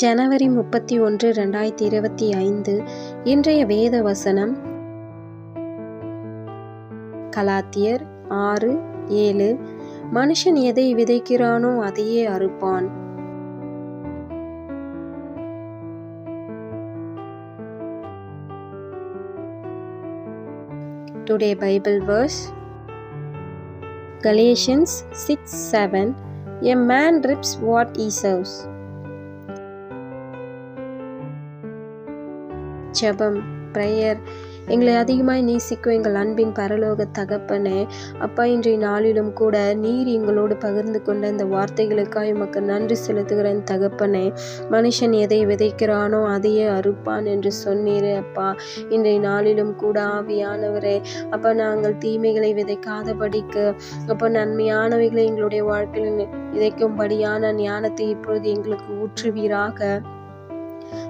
ஜனவரி முப்பத்தி ஒன்று ரெண்டாயிரத்தி இருபத்தி ஐந்து இன்றைய வேத வசனம். கலாத்தியர் ஆறு ஏழு மனுஷன் எதை விதைக்கிறானோ அதையே அறுப்பான். Today Bible verse Galatians six seven a man reaps what he serves ஜெபம் ப்ரேயர் எங்களை அதிகமாய் நேசிக்கும் எங்கள் அன்பின் பரலோக தகப்பனே அப்பா இன்றைய நாளிலும் கூட நீர் எங்களோடு பகிர்ந்து கொண்ட இந்த வார்த்தைகளுக்காக உமக்கு நன்றி செலுத்துகிறேன் தகப்பனே. மனுஷன் எதை விதைக்கிறானோ அதையே அறுப்பான் என்று சொன்னீரே அப்பா. இன்றைய நாளிலும் கூட ஆவியானவரே அப்போ நாங்கள் தீமைகளை விதைக்காதபடிக்கு அப்போ நன்மையானவைகளை எங்களுடைய வாழ்க்கையில் விதைக்கும்படியான ஞானத்தை இப்பொழுது எங்களுக்கு ஊற்றுவீராக.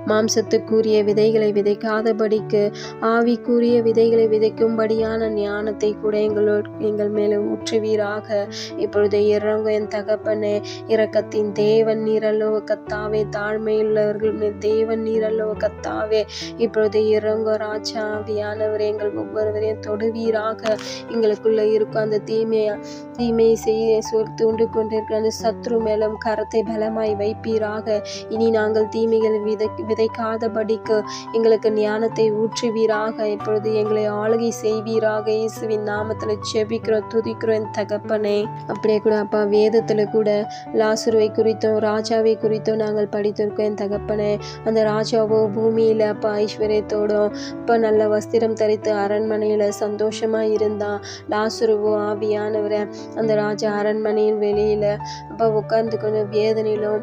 மாம்சத்துக்குரிய விதைகளை விதைக்காதபடிக்கு ஆவிக்குரிய விதைகளை விதைக்கும்படியான ஞானத்தை கூட எங்களோ எங்கள் மேலே ஊற்றுவீராக. இப்பொழுது இறங்கும் என் தகப்பனே இரக்கத்தின் தேவன் நீரல்லோ கத்தாவே தாழ்மையுள்ளவர்கள் தேவன் நீரல்லோ கத்தாவே இப்பொழுது இறங்க ராஜா ஆவியானவர் எங்கள் ஒவ்வொருவரையும் தொடுவீராக. எங்களுக்குள்ள இருக்கும் அந்த தீமையை தீமையை செய்ய தூண்டு கொண்டிருக்கிற அந்த சத்ரு மேலும் கரத்தை பலமாய் வைப்பீராக. இனி நாங்கள் தீமைகள் விதை விதைக்காதபடிக்கு எங்களுக்கு ஞானத்தை ஊற்றுவீராக. இப்பொழுது எங்களை ஆளுகை செய்வீராக. இயேசுவின் நாமத்தில் செபிக்கிறோம் துதிக்கிறோம் என் தகப்பனே. அப்படியே கூட அப்பா வேதத்தில் கூட லாசுருவை குறித்தும் ராஜாவை குறித்தும் நாங்கள் படித்திருக்கோம் என் தகப்பனே. அந்த ராஜாவோ பூமியில் அப்பா ஐஸ்வர்யத்தோடும் இப்போ நல்ல வஸ்திரம் தரித்து அரண்மனையில் சந்தோஷமாக இருந்தான். லாசுருவோ ஆவியானவரை அந்த ராஜா அரண்மனையின் வெளியில் அப்போ உட்காந்து கொண்டு வேதனையிலும்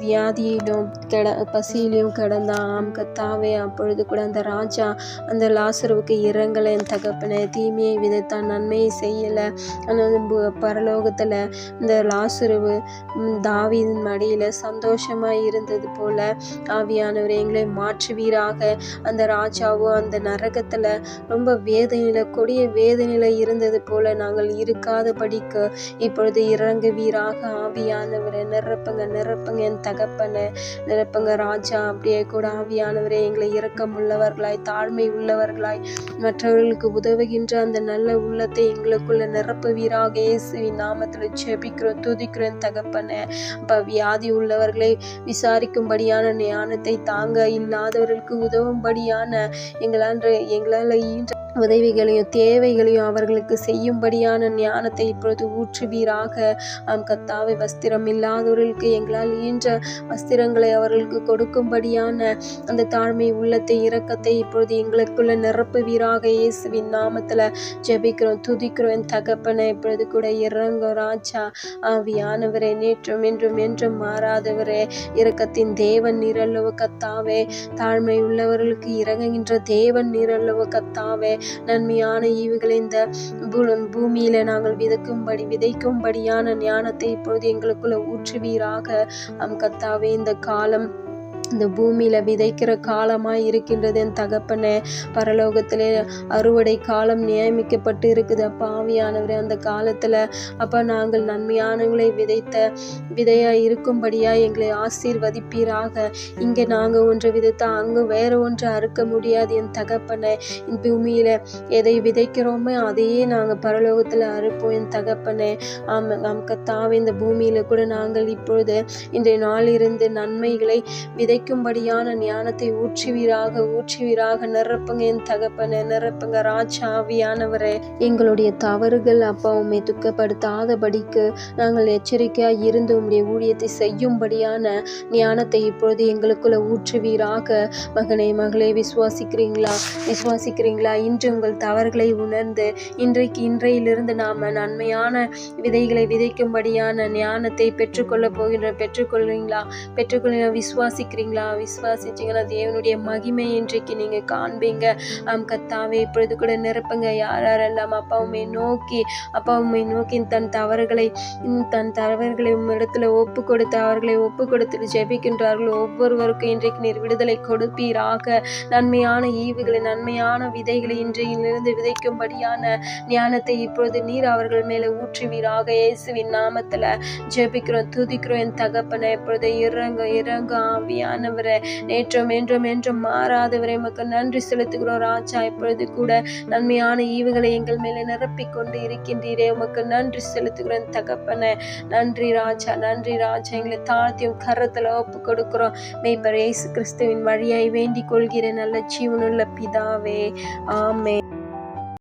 வியாதியிலும் கெட பசியிலையும் கிடந்தான் ஆம் கத்தாவே அப்பொழுது கூட அந்த ராஜா அந்த லாசருவுக்கு இறங்கலை என் தகப்பனை தீமையை விதைத்தான் நன்மையை செய்யலை. ஆனால் பரலோகத்தில் இந்த லாசுருவு தாவியின் மடியில் சந்தோஷமாக இருந்தது போல ஆவியானவர் எங்களை மாற்றுவீராக. அந்த ராஜாவும் அந்த நரகத்தில் ரொம்ப வேதனையில் கொடிய வேதனையில் இருந்தது போல நாங்கள் இருக்காதபடிக்கு இப்பொழுது இறங்குவீராக ஆவியானவரை நிரப்புங்க நிரப்புங்க என் தகப்பனை. நிரப்புங்க ராஜா அப்படியே கூட ஆவியானவரே எங்களை இரக்கம் உள்ளவர்களாய் தாழ்மை உள்ளவர்களாய் மற்றவர்களுக்கு உதவுகின்ற அந்த நல்ல உள்ளத்தை எங்களுக்குள்ள நிரப்புவீராக இயேசுவின் நாமத்தில் செபிக்கிறோம் துதிக்கிறோம் தகப்பனை. அப்ப வியாதி உள்ளவர்களை விசாரிக்கும்படியான ஞானத்தை தாங்க இல்லாதவர்களுக்கு உதவும்படியான எங்களால் எங்களால் ஈன்ற உதவிகளையும் தேவைகளையும் அவர்களுக்கு செய்யும்படியான ஞானத்தை இப்பொழுது ஊற்றுவீராக. ஆம் கத்தாவை வஸ்திரம் இல்லாதவர்களுக்கு எங்களால் ஈன்ற வஸ்திரங்களை அவர்களுக்கு கொடுக்கும்படியான அந்த தாழ்மை உள்ளத்தை இரக்கத்தை இப்பொழுது எங்களுக்குள்ள நிரப்புவீராக. இயேசுவின் நாமத்தில் ஜெபிக்கிறோம் துதிக்கிறோம். என் தகப்பனை இப்பொழுது கூட இறங்கும் ராஜா ஆவியானவரே நேற்றும் என்றும் என்றும் மாறாதவரே. இரக்கத்தின் தேவன் நீரல்லவ கத்தாவே தாழ்மை உள்ளவர்களுக்கு இறங்குகின்ற தேவன் நீரல்லவ கத்தாவே நன்மையான ஈவுகளை இந்த பூமியில நாங்கள் விதைக்கும்படி விதைக்கும்படியான ஞானத்தை இப்பொழுது எங்களுக்குள்ள ஊற்றுவீராக. அம் கத்தாவே இந்த காலம் இந்த பூமியில் விதைக்கிற காலமாக இருக்கின்றது. என் தகப்பனே பரலோகத்திலே அறுவடை காலம் நியமிக்கப்பட்டு இருக்குது. அப்பா ஆவியானவரே அந்த காலத்தில் அப்போ நாங்கள் நன்மையானவங்களை விதைத்த விதையாக இருக்கும்படியாக எங்களை ஆசீர்வதிப்பீராக. இங்கே நாங்கள் ஒன்று விதைத்தா அங்கே வேற ஒன்று அறுக்க முடியாது. என் தகப்பனை இந்த பூமியில் எதை விதைக்கிறோமோ அதையே நாங்கள் பரலோகத்தில் அறுப்போம். என் தகப்பனே ஆம் அம்கத்தாவே இந்த பூமியில் கூட நாங்கள் இப்பொழுது இன்றைய நாளிலிருந்து நன்மைகளை விதை விதைக்கும்படியான ஞானத்தை ஊற்றுவீராக ஊற்றுவீராக. நிரப்புங்க என் தகப்பன நிரப்புங்க ராஜாவியானவரே எங்களுடைய தவறுகள் அப்பா உண்மை துக்கப்படுத்தாதபடிக்கு நாங்கள் எச்சரிக்கையாக இருந்து உம்முடைய ஊழியத்தை செய்யும்படியான ஞானத்தை இப்பொழுது எங்களுக்குள்ள ஊற்றுவீராக. மகனே மகளே விசுவாசிக்கிறீங்களா? விசுவாசிக்கிறீங்களா? இன்று உங்கள் தவறுகளை உணர்ந்து இன்றைக்கு இன்றையிலிருந்து நாம் நன்மையான விதைகளை விதைக்கும்படியான ஞானத்தை பெற்றுக்கொள்ள போகின்ற பெற்றுக்கொள்வீங்களா பெற்றுக்கொள்ள விசுவாசிக்கிறீங்களா? விசுவாசிக்கிறீங்களா விசுவாசிச்சிங்களா தேவனுடைய மகிமை இன்றைக்கு நீங்கள் காண்பீங்க. ஆம் கத்தாவே இப்பொழுது கூட நிரப்புங்க. யார் யாரெல்லாம் அப்பா உண்மை நோக்கி அப்பா உண்மை நோக்கி தன் தவறுகளை தன் தவறுகளை உம்மிடத்துல ஒப்பு கொடுத்து அவர்களை ஒப்பு கொடுத்து ஜெபிக்கின்றார்கள் ஒவ்வொருவருக்கும் இன்றைக்கு நீர் விடுதலை கொடுப்பீராக. நன்மையான ஈவுகளை நன்மையான விதைகளை இன்றையிலிருந்து விதைக்கும்படியான ஞானத்தை இப்பொழுது நீர் அவர்கள் மேலே ஊற்றுவீராக. இயேசுவின் நாமத்தில் ஜெபிக்கிறோம் துதிக்கிறோம். என் தகப்பனை இப்பொழுது இறங்க இறங்க ஆண்டவரே நேற்றும் என்றும் என்றும் மாறாதவரை. உமக்கு நன்றி செலுத்துகிறோம் ராஜா இப்பொழுது கூட நன்மையான ஈவுகளை எங்கள் மேலே நிரப்பிக்கொண்டு இருக்கின்றீரே. உமக்கு நன்றி செலுத்துகிறோம் தகப்பனை. நன்றி ராஜா நன்றி ராஜா. எங்களை தாழ்த்தியும் கரத்துல ஒப்பு கொடுக்கிறோம். மெய்பர் இயேசு கிறிஸ்துவின் வழியாய் வேண்டிக் கொள்கிற நல்ல ஜீவனுள்ள பிதாவே. ஆமே